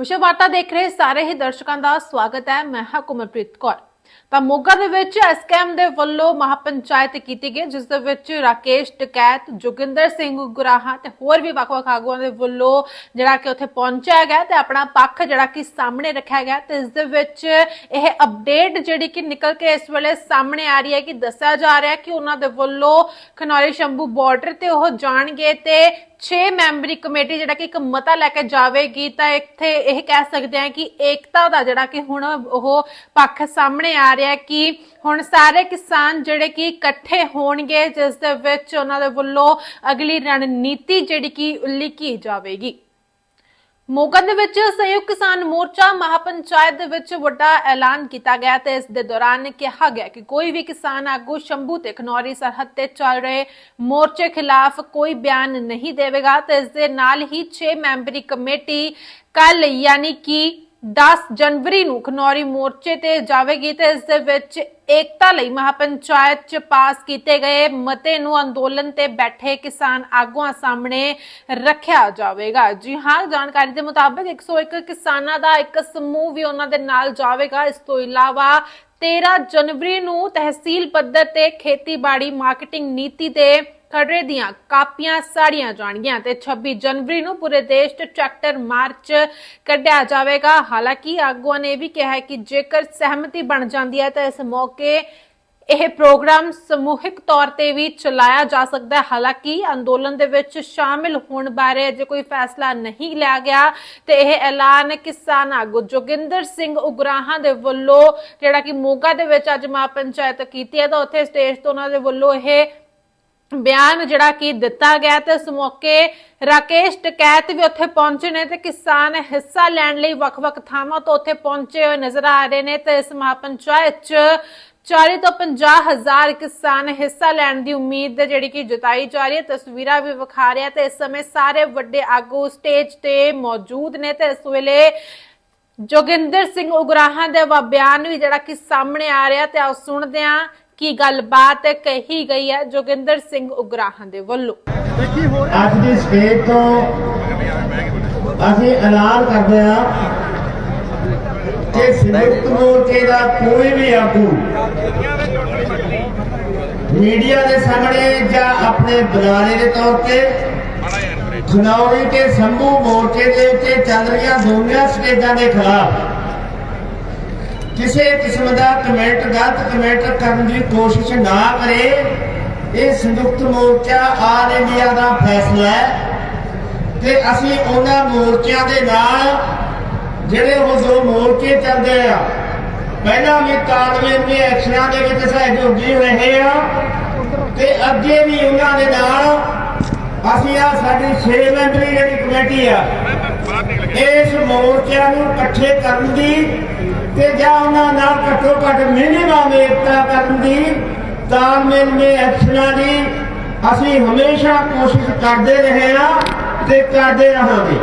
ਵਿਸ਼ਵ ਵਾਰਤਾ ਦੇਖ ਰਹੇ ਸਾਰੇ ਹੀ ਦਰਸ਼ਕਾਂ ਦਾ ਸਵਾਗਤ ਹੈ। ਮੈਂ ਹਾਂ ਕੁਮਰਪ੍ਰੀਤ ਕੌਰ। ਤਾਂ ਮੋਗਾ ਦੇ ਵਿੱਚ ਐਸਕੇਐਮ ਦੇ ਵੱਲੋਂ ਮਹਾਪੰਚਾਇਤ ਕੀਤੀ ਗਈ, ਜਿਸ ਦੇ ਵਿੱਚ ਰਾਕੇਸ਼, ਟਕੈਤ, ਜੋਗਿੰਦਰ ਸਿੰਘ ਗੁਰਾਹਾ ਤੇ ਹੋਰ ਵੀ ਵੱਖ-ਵੱਖ ਆਗੂਆਂ ਦੇ ਵੱਲੋਂ ਜਿਹੜਾ ਕਿ ਉੱਥੇ ਪਹੁੰਚਿਆ ਗਿਆ ਤੇ ਆਪਣਾ ਪੱਖ ਜਿਹੜਾ ਕਿ ਸਾਹਮਣੇ ਰੱਖਿਆ ਗਿਆ। ਤੇ ਇਸ ਦੇ ਵਿੱਚ ਇਹ ਅਪਡੇਟ ਜਿਹੜੀ ਕਿ ਨਿਕਲ ਕੇ ਇਸ ਵੇਲੇ ਸਾਹਮਣੇ ਆ ਰਹੀ ਹੈ ਕਿ ਦੱਸਿਆ ਜਾ ਰਿਹਾ ਹੈ ਕਿ ਉਹਨਾਂ ਦੇ ਵੱਲੋਂ ਖਨੌਰੀ ਸ਼ੰਭੂ ਬਾਰਡਰ ਤੇ ਉਹ ਜਾਣਗੇ ਤੇ 6 ਮੈਂਬਰੀ ਕਮੇਟੀ ਜਿਹੜਾ ਕਿ ਇੱਕ ਮਤਾ ਲੈ ਕੇ ਜਾਵੇਗੀ, ਤਾਂ ਇੱਥੇ ਇਹ ਕਹਿ ਸਕਦੇ ਹਾਂ ਕਿ ਏਕਤਾ ਦਾ ਜਿਹੜਾ ਕਿ ਹੁਣ ਉਹ ਪੱਖ ਸਾਹਮਣੇ ਆ ਰਿਹਾ ਕਿ ਹੁਣ ਸਾਰੇ ਕਿਸਾਨ ਜਿਹੜੇ ਕਿ ਇਕੱਠੇ ਹੋਣਗੇ, ਜਿਸ ਦੇ ਵਿੱਚ ਉਹਨਾਂ ਦੇ ਵੱਲੋਂ ਅਗਲੀ ਰਣਨੀਤੀ ਜਿਹੜੀ ਕਿ ਉਲੀਕੀ ਜਾਵੇਗੀ। ਮੋਗਾ ਦੇ ਵਿੱਚ ਸੰਯੁਕਤ ਕਿਸਾਨ ਮੋਰਚਾ ਮਹਾਪੰਚਾਇਤ ਦੇ ਵਿੱਚ ਵੱਡਾ ਐਲਾਨ ਕੀਤਾ ਗਿਆ ਤੇ ਇਸ ਦੇ ਦੌਰਾਨ ਕਿਹਾ ਗਿਆ ਕਿ ਕੋਈ ਵੀ ਕਿਸਾਨ ਆਗੂ ਸ਼ੰਭੂ ਤੇ ਖਨੌਰੀ ਸਰਹੱਦ ਤੇ ਚੱਲ ਰਹੇ ਮੋਰਚੇ ਖਿਲਾਫ ਕੋਈ ਬਿਆਨ ਨਹੀਂ ਦੇਵੇਗਾ ਤੇ ਇਸ ਦੇ ਨਾਲ ਹੀ 6 ਮੈਂਬਰੀ ਕਮੇਟੀ ਕੱਲ ਯਾਨੀ ਕਿ 10 ਜਨਵਰੀ ਨੂੰ ਖਨੌਰੀ ਮੋਰਚੇ ਤੇ ਜਾਵੇਗੀ ਤੇ ਇਸ ਦੇ ਵਿੱਚ ਏਕਤਾ ਲਈ ਮਹਾਪੰਚਾਇਤ ਚ ਪਾਸ ਕੀਤੇ ਗਏ ਮਤੇ ਨੂੰ ਅੰਦੋਲਨ ਤੇ ਬੈਠੇ ਕਿਸਾਨ ਆਗੂਆਂ ਸਾਹਮਣੇ ਰੱਖਿਆ ਜਾਵੇਗਾ। ਜੀ ਹਾਂ, ਜਾਣਕਾਰੀ ਦੇ ਮੁਤਾਬਕ 101 ਕਿਸਾਨਾਂ ਦਾ ਇੱਕ ਸਮੂਹ ਵੀ ਉਹਨਾਂ ਦੇ ਨਾਲ ਜਾਵੇਗਾ। ਇਸ ਤੋਂ ਇਲਾਵਾ 13 ਜਨਵਰੀ ਨੂੰ ਤਹਿਸੀਲ ਪੱਧਰ ਤੇ ਖੇਤੀਬਾੜੀ ਮਾਰਕੀਟਿੰਗ ਨੀਤੀ ਤੇ ਖੜਰੇ ਦੀਆਂ ਕਾਪੀਆਂ ਸਾੜੀਆਂ ਜਾਣਗੀਆਂ ਤੇ 26 ਜਨਵਰੀ ਨੂੰ ਪੂਰੇ ਦੇਸ਼ 'ਚ ਟਰੈਕਟਰ ਮਾਰਚ ਕੱਢਿਆ ਜਾਵੇਗਾ। ਹਾਲਾਂਕਿ ਆਗੂਆਂ ਨੇ ਵੀ ਕਿਹਾ ਹੈ ਕਿ ਜੇਕਰ ਸਹਿਮਤੀ ਬਣ ਜਾਂਦੀ ਹੈ ਤਾਂ ਇਸ ਮੌਕੇ ਇਹ ਪ੍ਰੋਗਰਾਮ ਸਮੂਹਿਕ ਤੌਰ ਤੇ ਵੀ ਚਲਾਇਆ ਜਾ ਸਕਦਾ ਹੈ। ਹਾਲਾਂਕਿ ਅੰਦੋਲਨ ਦੇ ਵਿੱਚ ਸ਼ਾਮਿਲ ਹੋਣ ਬਾਰੇ ਅਜੇ ਕੋਈ ਫੈਸਲਾ ਨਹੀਂ ਲਿਆ ਗਿਆ ਤੇ ਇਹ ਐਲਾਨ ਕਿਸਾਨ ਆਗੂ ਜੋਗਿੰਦਰ ਸਿੰਘ ਉਗਰਾਹਾਂ ਦੇ ਵੱਲੋਂ ਜਿਹੜਾ ਕਿ ਮੋਗਾ ਦੇ ਵਿੱਚ ਅੱਜ ਮਾ ਪੰਚਾਇਤ ਕੀਤੀ ਹੈ ਤਾਂ ਉੱਥੇ ਸਟੇਜ ਤੋਂ ਉਹਨਾਂ ਦੇ ਵੱਲੋਂ ਇਹ ਬਿਆਨ ਜਿਹੜਾ ਕਿ ਦਿੱਤਾ ਗਿਆ ਤੇ ਇਸ ਮੌਕੇ ਰਾਕੇਸ਼ ਟਕੈਤ ਵੀ ਉੱਥੇ ਪਹੁੰਚੇ ਨੇ ਤੇ ਕਿਸਾਨ ਹਿੱਸਾ ਲੈਣ ਲਈ ਵੱਖ-ਵੱਖ ਥਾਵਾਂ ਤੋਂ ਉੱਥੇ ਪਹੁੰਚੇ ਹੋਏ ਨਜ਼ਰ ਆ ਰਹੇ ਨੇ ਤੇ ਇਸ ਮਹਾਪੰਚਾਇਤ 'ਚ 40 ਤੋਂ 50 ਹਜ਼ਾਰ ਕਿਸਾਨ ਹਿੱਸਾ ਲੈਣ ਦੀ ਉਮੀਦ ਜਿਹੜੀ ਕਿ ਜਤਾਈ ਜਾ ਰਹੀ ਹੈ, ਤਸਵੀਰਾਂ ਵੀ ਵਿਖਾ ਰਿਹਾ ਤੇ ਇਸ ਸਮੇਂ ਸਾਰੇ ਵੱਡੇ ਆਗੂ ਸਟੇਜ ਤੇ ਮੌਜੂਦ ਨੇ ਤੇ ਇਸ ਵੇਲੇ ਜੋਗਿੰਦਰ ਸਿੰਘ ਉਗਰਾਹਾਂ ਦੇ ਬਿਆਨ ਵੀ ਜਿਹੜਾ ਕਿ ਸਾਹਮਣੇ ਆ ਰਿਹਾ ਤੇ ਆਓ ਸੁਣਦੇ ਹਾਂ ਕੀ ਗੱਲਬਾਤ ਕਹੀ ਗਈ ਹੈ? ਜੋਗਿੰਦਰ ਸਿੰਘ ਉਗਰਾਹਾਂ ਦੇ ਵੱਲੋਂ। ਅੱਜ ਦੀ ਸਟੇਜ ਤੋਂ ਅਸੀਂ ਐਲਾਨ ਕਰਦੇ ਹਾਂ ਕਿ ਸੰਯੁਕਤ ਮੋਰਚੇ ਦਾ ਕੋਈ ਵੀ ਆਗੂ ਮੀਡੀਆ ਦੇ ਸਾਹਮਣੇ ਜਾਂ ਆਪਣੇ ਬੁਲਾਰੇ ਦੇ ਤੌਰ ਤੇ ਖਨੌਰੀ ਤੇ ਸੰਭੂ ਮੋਰਚੇ ਦੇ ਉੱਤੇ ਚੱਲ ਰਹੀਆਂ ਦੋਨਾਂ ਸਟੇਜਾਂ ਦੇ ਖਿਲਾਫ ਕਿਸੇ ਕਿਸਮ ਦਾ ਕਮੈਂਟ ਗਲਤ ਕਮੈਂਟ ਕਰਨ ਦੀ ਕੋਸ਼ਿਸ਼ ਨਾ ਕਰੇ। ਇਹ ਸੰਯੁਕਤ ਮੋਰਚਾ ਆਲ ਇੰਡੀਆ ਦਾ ਫੈਸਲਾ ਹੈ। ਤੇ ਅਸੀਂ ਉਹਨਾਂ ਮੋਰਚਿਆਂ ਦੇ ਨਾਲ ਜਿਹੜੇ ਉਹ ਜੋ ਮੋਰਚੇ ਚੱਲਦੇ ਆ, ਪਹਿਲਾਂ ਵੀ ਕਾਨੂੰਨ ਦੇ ਐਕਸ਼ਨਾਂ ਦੇ ਵਿੱਚ ਸਹਿਯੋਗੀ ਰਹੇ ਆ ਤੇ ਅੱਗੇ ਵੀ ਉਹਨਾਂ ਦੇ ਨਾਲ ਅਸੀਂ ਆ ਸਾਡੀ 6 ਮੈਂਬਰੀ ਜਿਹੜੀ ਕਮੇਟੀ ਆ, ਇਸ ਮੋਰਚਿਆਂ ਨੂੰ ਇਕੱਠੇ ਕਰਨ ਦੀ ਤੇ ਜਾਂ ਉਹਨਾਂ ਨਾਲ ਘੱਟੋ ਘੱਟ ਮਿਨੀਮਮ ਏਕਤਾ ਕਰਨ ਦੀ ਤਾਲਮੇਲ ਮੇ ਐਕਸ਼ਨਾਂ ਦੀ ਅਸੀਂ ਹਮੇਸ਼ਾ ਕੋਸ਼ਿਸ਼ ਕਰਦੇ ਰਹੇ ਹਾਂ ਤੇ ਕਰਦੇ ਰਹਾਂਗੇ।